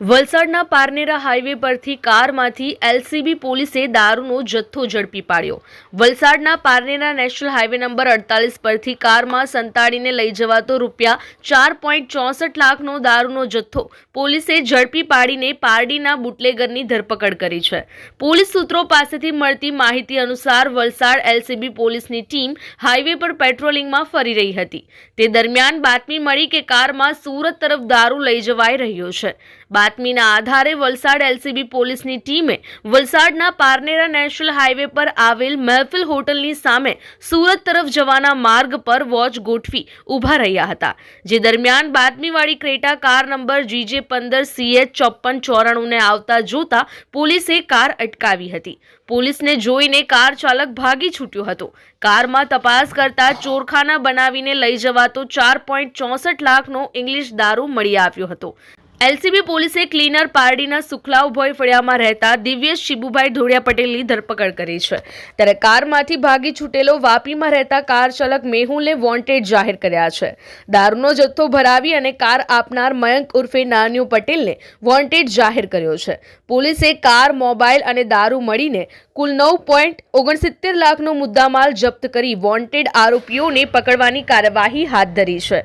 વલસાડના પારનેરા હાઈવે પરથી કારમાંથી એલસીબી પોલીસે દારૂનો જથ્થો ઝડપી પાડ્યો. વલસાડના પારનેરા નેશનલ હાઈવે નંબર અડતાલીસ પરથી કારમાં સંતાડીને લઈ જવાતો રૂપિયા ચાર પોઈન્ટ ચોસઠ લાખનો દારૂનો જથ્થો પોલીસે ઝડપી પાડીને પારડીના બુટલેગરની ધરપકડ કરી છે. પોલીસ સૂત્રો પાસેથી મળતી માહિતી અનુસાર વલસાડ એલસીબી પોલીસની ટીમ હાઈવે પર પેટ્રોલિંગમાં ફરી રહી હતી. તે દરમિયાન બાતમી મળી કે કારમાં સુરત તરફ દારૂ લઈ જવાઈ રહ્યો છે. બાતમીના આધારે વલસાડ એલસીબી પોલીસની ટીમે વલસાડના પારનેરા નેશનલ હાઈવે પર આવેલ મહેફિલ હોટલની સામે સુરત તરફ જવાના માર્ગ પર વોચ ગોઠવી ઊભા રહ્યા હતા, જે દરમિયાન બાતમીવાળી ક્રેટા કાર નંબર જીજે પંદર સીએચ ચોપ્પન ચોરાણુંને આવતા જોતા પોલીસે કાર અટકાવી હતી. પોલીસને જોઈને કાર ચાલક ભાગી છૂટ્યો હતો. કારમાં તપાસ કરતા ચોરખાના બનાવીને લઈ જવાતો ચાર પોઈન્ટ ચોસઠ લાખનો ઇંગ્લિશ દારૂ મળી આવ્યો હતો. એલસીબી પોલીસે ક્લીનર પારડીના સુખલાવભોય ફળિયામાં રહેતા દિવ્યેશ શિબુભાઈ ધોળિયા પટેલની ધરપકડ કરી છે. ત્યારે કારમાંથી ભાગી છૂટેલો વાપીમાં રહેતા કાર ચાલક મેહુલને વોન્ટેડ જાહેર કર્યા છે. દારૂનો જથ્થો ભરાવી અને કાર આપનાર મયંક ઉર્ફે નાન્યુ પટેલને વોન્ટેડ જાહેર કર્યો છે. પોલીસે કાર, મોબાઈલ અને દારૂ મળીને કુલ નવ પોઈન્ટ ઓગણસિત્તેર લાખનો મુદ્દામાલ જપ્ત કરી વોન્ટેડ આરોપીઓને પકડવાની કાર્યવાહી હાથ ધરી છે.